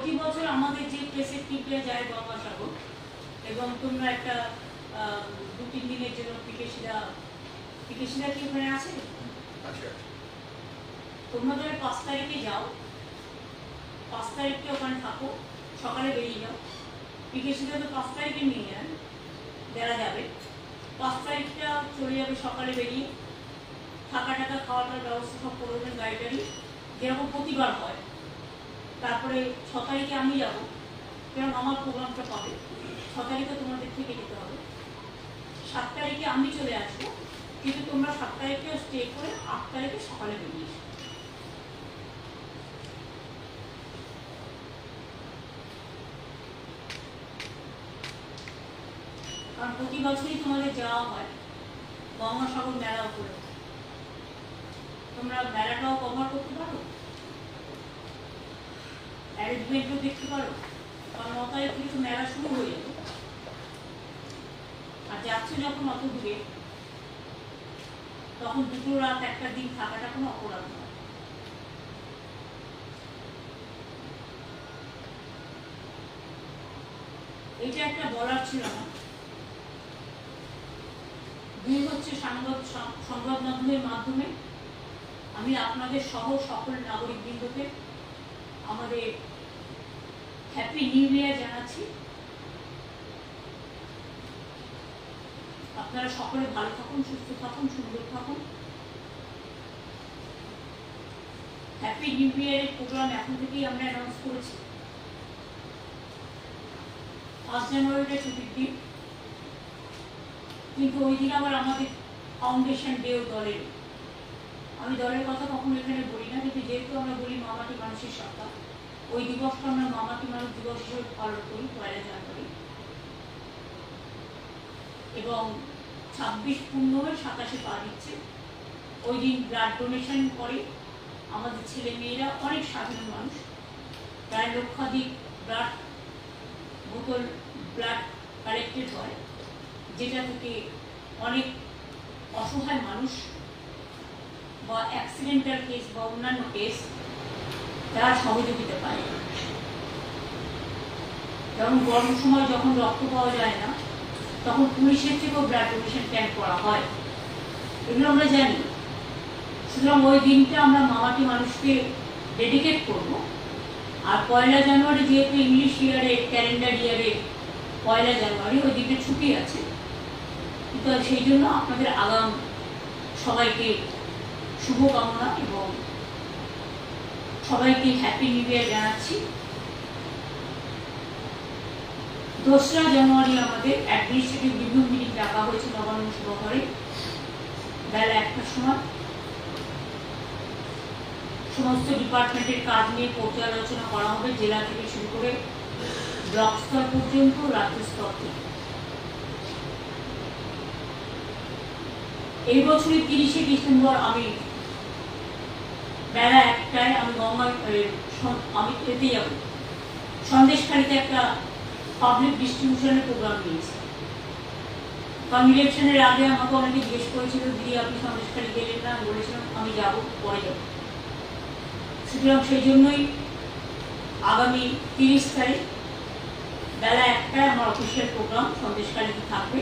প্রতি বছর আমাদের যে প্লেসের ট্রিপে যায় গঙ্গাসাগর এবং তোমরা একটা দু তিন দিনের জন্য পিকেশিরা পিকেশিরা কি ওখানে আছে? তোমরা ধরে পাঁচ তারিখে যাও। পাঁচ তারিখে ওখানে থাকো সকালে বেরিয়ে যাও। পিকেশিরা তো পাঁচ তারিখে নিয়ে যান বেড়া যাবে। পাঁচ তারিখটা চলে যাবে সকালে বেরিয়ে। থাকা টাকা খাওয়া দাওয়ার ব্যবস্থা সব করে দেবেন গাড়ি যেরকম প্রতিবার হয়। তারপরে ছ তারিখে আমি যাব। কারণ আমার প্রোগ্রামটা পাবে ছ তারিখে তোমাদের থেকে যেতে হবে। সাত তারিখে আমি চলে আসব, কিন্তু তোমরা সাত তারিখে স্টে করে আট তারিখে সকালে বেরিয়ে কারণ প্রতি বছরই তোমাদের যাওয়া হয়। গঙ্গাসাগর মেলা উপরে তোমরা মেলাটাও কভার করতে পারো? অ্যারেঞ্জমেন্টও দেখতে পারো? কারণ ন তারিখ মেলা শুরু হয়ে যাবে। আর যাচ্ছে যখন অত দূরে, তখন দুটো রাত একটা দিন থাকাটা কোনো অপরাধ নয়। এটা একটা বলার ছিল না। দুই হচ্ছে সংবাদ সংবাদ মাধ্যমের মাধ্যমে আমি আপনাদের সহ সকল নাগরিকবৃন্দকে, আমাদের হ্যাপি নিউ ইয়ার জানাচ্ছি। আপনারা সকলে ভালো থাকুন, সুস্থ থাকুন, সুন্দর থাকুন। হ্যাপি নিউ ইয়ারের প্রোগ্রাম এখন থেকেই আমরা অ্যানাউন্স করেছি। ফার্স্ট জানুয়ারিটা ছুটির দিন। কিন্তু ওই দিন আবার আমাদের ফাউন্ডেশন ডেও দলের। আমি দলের কথা কখনো এখানে বলি না, কিন্তু যেহেতু আমরা বলি মামাটি মানুষের সপ্তাহ ওই দিবসটা আমরা মামাটি মানুষ দিবস হিসেবে পালন করি, পয়লা জানুয়ারি। এবং ছাব্বিশ পূর্ণ হয়ে সাতাশে পা দিচ্ছে। ওই দিন ব্লাড ডোনেশন করে আমাদের ছেলে মেয়েরা, অনেক সাধারণ মানুষ। প্রায় লক্ষাধিক ব্লাড বোতল ব্লাড কালেক্টেড হয়, যেটা থেকে অনেক অসহায় মানুষ বা অ্যাক্সিডেন্টাল কেস বা অন্যান্য কেস তারা সহযোগিতা পায়। যেমন গরম সময় যখন রক্ত পাওয়া যায় না, তখন পুলিশের থেকেও ব্লাড ডোনেশন ক্যাম্প করা হয়। এগুলো আমরা জানি। সুতরাং ওই দিনটা আমরা মামাটি মানুষকে ডেডিকেট করব। আর পয়লা জানুয়ারি যেহেতু ইংলিশ ইয়ারে ক্যালেন্ডার ইয়ারে পয়লা জানুয়ারি ওই দিনটা ছুটি আছে। কিন্তু সেই জন্য আপনাদের আগাম সবাইকে শুভকামনা এবং সবাইকে হ্যাপি নিউ ইয়ার জানাচ্ছি। দোসরা জানুয়ারি আমাদের অ্যাডমিনিস্ট্রেটিভ রিভিউ মিটিং ডাকা হয়েছে নবান্ন সভাঘরে। বেলা একটার সময়। সমস্ত ডিপার্টমেন্টের কাজ নিয়ে পর্যালোচনা করা হবে জেলা থেকে শুরু করে ব্লক স্তর পর্যন্ত, রাজ্য স্তর থেকে। এই বছরের তিরিশে ডিসেম্বর আমি বেলা একটায় আমি গঙ্গা আমি এতে যাব। সন্দেশখালিতে একটা পাবলিক ডিস্ট্রিবিউশনের প্রোগ্রাম নিয়েছি কারণ ইলেকশনের আগে আমাকে অনেকে জিজ্ঞেস করেছিল, দিদি, আপনি সন্দেশখালি গেলেন না? বলেছিলাম, আমি যাব, পরে যাব। সুতরাং সেই জন্যই আগামী তিরিশ তারিখ বেলা একটায় আমার অফিসিয়াল প্রোগ্রাম সন্দেশখালিতে থাকবে।